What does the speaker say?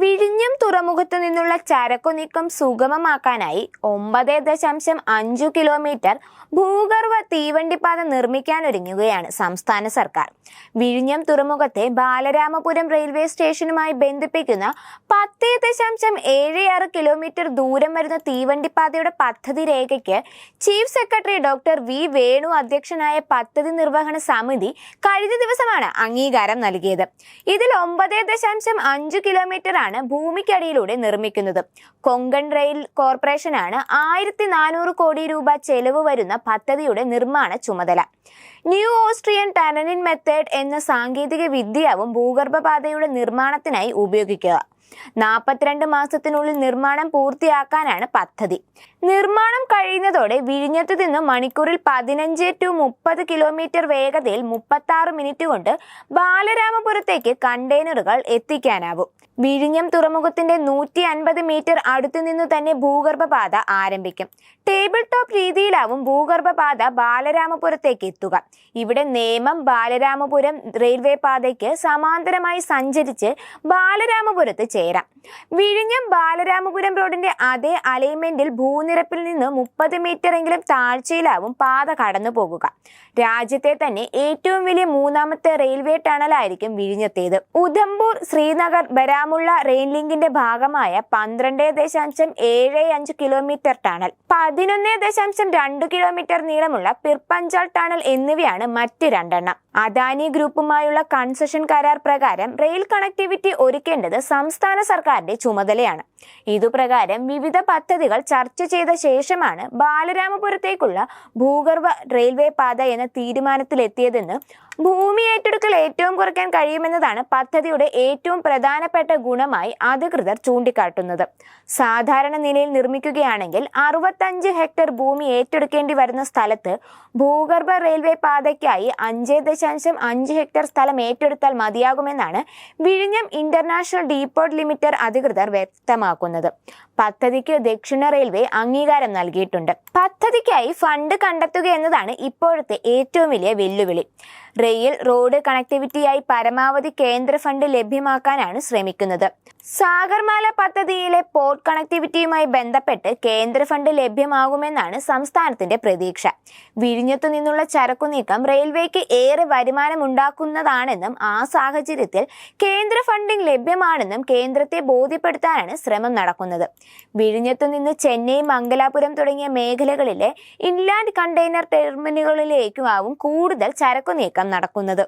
വിഴിഞ്ഞം തുറമുഖത്തു നിന്നുള്ള ചരക്കു നീക്കം സുഗമമാക്കാനായി ഒമ്പത് ദശാംശം അഞ്ചു കിലോമീറ്റർ ഭൂഗർഭ തീവണ്ടിപ്പാത നിർമ്മിക്കാനൊരുങ്ങുകയാണ് സംസ്ഥാന സർക്കാർ. വിഴിഞ്ഞം തുറമുഖത്തെ ബാലരാമപുരം റെയിൽവേ സ്റ്റേഷനുമായി ബന്ധിപ്പിക്കുന്ന പത്ത് ദശാംശം ഏഴ് ആറ് കിലോമീറ്റർ ദൂരം വരുന്ന തീവണ്ടിപ്പാതയുടെ പദ്ധതി രേഖയ്ക്ക് chief secretary doctor V Venu അധ്യക്ഷനായ പദ്ധതി നിർവഹണ സമിതി കഴിഞ്ഞ ദിവസമാണ് അംഗീകാരം നൽകിയത്. ഇതിൽ ഒമ്പത് ദശാംശം അഞ്ച് കിലോമീറ്റർ ആണ് ഭൂമിക്കടിയിലൂടെ നിർമ്മിക്കുന്നത്. കൊങ്കൺ റെയിൽ കോർപ്പറേഷനാണ് ആയിരത്തി നാനൂറ് കോടി രൂപ ചെലവ് വരുന്ന പദ്ധതിയുടെ നിർമ്മാണ ചുമതല. ന്യൂ ഓസ്ട്രിയൻ ടനലിൻ മെത്തേഡ് എന്ന സാങ്കേതിക വിദ്യയാവും ഭൂഗർഭപാതയുടെ നിർമ്മാണത്തിനായി ഉപയോഗിക്കുക. നാൽപ്പത്തിരണ്ട് മാസത്തിനുള്ളിൽ നിർമ്മാണം പൂർത്തിയാക്കാനാണ് പദ്ധതി. നിർമ്മാണം കഴിയുന്നതോടെ വിഴിഞ്ഞത്ത് നിന്ന് മണിക്കൂറിൽ പതിനഞ്ച് ടു മുപ്പത് കിലോമീറ്റർ വേഗതയിൽ മുപ്പത്തി മിനിറ്റ് കൊണ്ട് ബാലരാമപുരത്തേക്ക് കണ്ടെയ്നറുകൾ എത്തിക്കാനാവും. വിഴിഞ്ഞം തുറമുഖത്തിന്റെ നൂറ്റി അൻപത് മീറ്റർ അടുത്തു നിന്ന് തന്നെ ഭൂഗർഭപാത ആരംഭിക്കും. ടേബിൾ ടോപ്പ് രീതിയിലാവും ഭൂഗർഭപാത ബാലരാമപുരത്തേക്ക് എത്തുക. ഇവിടെ നേമം ബാലരാമപുരം റെയിൽവേ പാതയ്ക്ക് സമാന്തരമായി സഞ്ചരിച്ച് ബാലരാമപുരത്ത് ചേരാം. വിഴിഞ്ഞം ബാലരാമപുരം റോഡിന്റെ അതേ അലൈൻമെന്റിൽ ഭൂനിരപ്പിൽ നിന്ന് മുപ്പത് മീറ്റർ എങ്കിലും താഴ്ചയിലാവും പാത കടന്നു പോകുക. രാജ്യത്തെ തന്നെ ഏറ്റവും വലിയ മൂന്നാമത്തെ റെയിൽവേ ടണലായിരിക്കും വിഴിഞ്ഞത്തേത്. ഉധംപൂർ ശ്രീനഗർ ബരാമുള്ള റെയിൽ ലിങ്കിന്റെ ഭാഗമായ പന്ത്രണ്ട് ദശാംശം ഏഴ് അഞ്ച് കിലോമീറ്റർ ടണൽ പതിനൊന്ന് ദശാംശം രണ്ട് കിലോമീറ്റർ നീളമുള്ള പിർപ്പഞ്ചാൾ ടണൽ എന്നിവയാണ് മറ്റ് രണ്ടെണ്ണം. അദാനി ഗ്രൂപ്പുമായുള്ള കൺസെഷൻ കരാർ പ്രകാരം റെയിൽ കണക്ടിവിറ്റി ഒരുക്കേണ്ടത് സംസ്ഥാന സർക്കാരിന്റെ ചുമതലയാണ്. ഇതുപ്രകാരം വിവിധ പദ്ധതികൾ ചർച്ച ചെയ്ത ശേഷമാണ് ബാലരാമപുരത്തേക്കുള്ള ഭൂഗർഭ റെയിൽവേ പാത എന്ന തീരുമാനത്തിലെത്തിയതെന്ന് ഭൂമി ഏറ്റെടുക്കൽ ഏറ്റവും കുറയ്ക്കാൻ കഴിയുമെന്നതാണ് പദ്ധതിയുടെ ഏറ്റവും പ്രധാനപ്പെട്ട ഗുണമായി അധികൃതർ ചൂണ്ടിക്കാട്ടുന്നത്. സാധാരണ നിലയിൽ നിർമ്മിക്കുകയാണെങ്കിൽ അറുപത്തഞ്ച് ഹെക്ടർ ഭൂമി ഏറ്റെടുക്കേണ്ടി വരുന്ന സ്ഥലത്ത് ഭൂഗർഭ റെയിൽവേ പാതയ്ക്കായി അഞ്ച് ദശാംശം അഞ്ച് ഹെക്ടർ സ്ഥലം ഏറ്റെടുത്താൽ മതിയാകുമെന്നാണ് വിഴിഞ്ഞം ഇന്റർനാഷണൽ ഡീപോർട്ട് ലിമിറ്റഡ് അധികൃതർ വ്യക്തമാക്കുന്നത്. പദ്ധതിക്ക് ദക്ഷിണ റെയിൽവേ അംഗീകാരം നൽകിയിട്ടുണ്ട്. പദ്ധതിക്കായി ഫണ്ട് കണ്ടെത്തുക എന്നതാണ് ഇപ്പോഴത്തെ ഏറ്റവും വലിയ വെല്ലുവിളി. റെയിൽ റോഡ് കണക്ടിവിറ്റിയായി പരമാവധി കേന്ദ്ര ഫണ്ട് ലഭ്യമാക്കാനാണ് ശ്രമിക്കുന്നത്. സാഗർമാല പദ്ധതിയിലെ പോർട്ട് കണക്ടിവിറ്റിയുമായി ബന്ധപ്പെട്ട് കേന്ദ്ര ഫണ്ട് ലഭ്യമാകുമെന്നാണ് സംസ്ഥാനത്തിന്റെ പ്രതീക്ഷ. വിഴിഞ്ഞത്തു നിന്നുള്ള ചരക്കുനീക്കം റെയിൽവേക്ക് ഏറെ വരുമാനം ഉണ്ടാക്കുന്നതാണെന്നും ആ സാഹചര്യത്തിൽ കേന്ദ്ര ഫണ്ടിംഗ് ലഭ്യമാണെന്നും കേന്ദ്രത്തെ ബോധ്യപ്പെടുത്താനാണ് ശ്രമം നടക്കുന്നത്. വിഴിഞ്ഞത്തു നിന്ന് ചെന്നൈ മംഗലാപുരം തുടങ്ങിയ മേഖലകളിലെ ഇൻലാൻഡ് കണ്ടെയ്നർ ടെർമിനലുകളിലേക്കുമാവും കൂടുതൽ ചരക്കു നീക്കം നടക്കുന്നത്.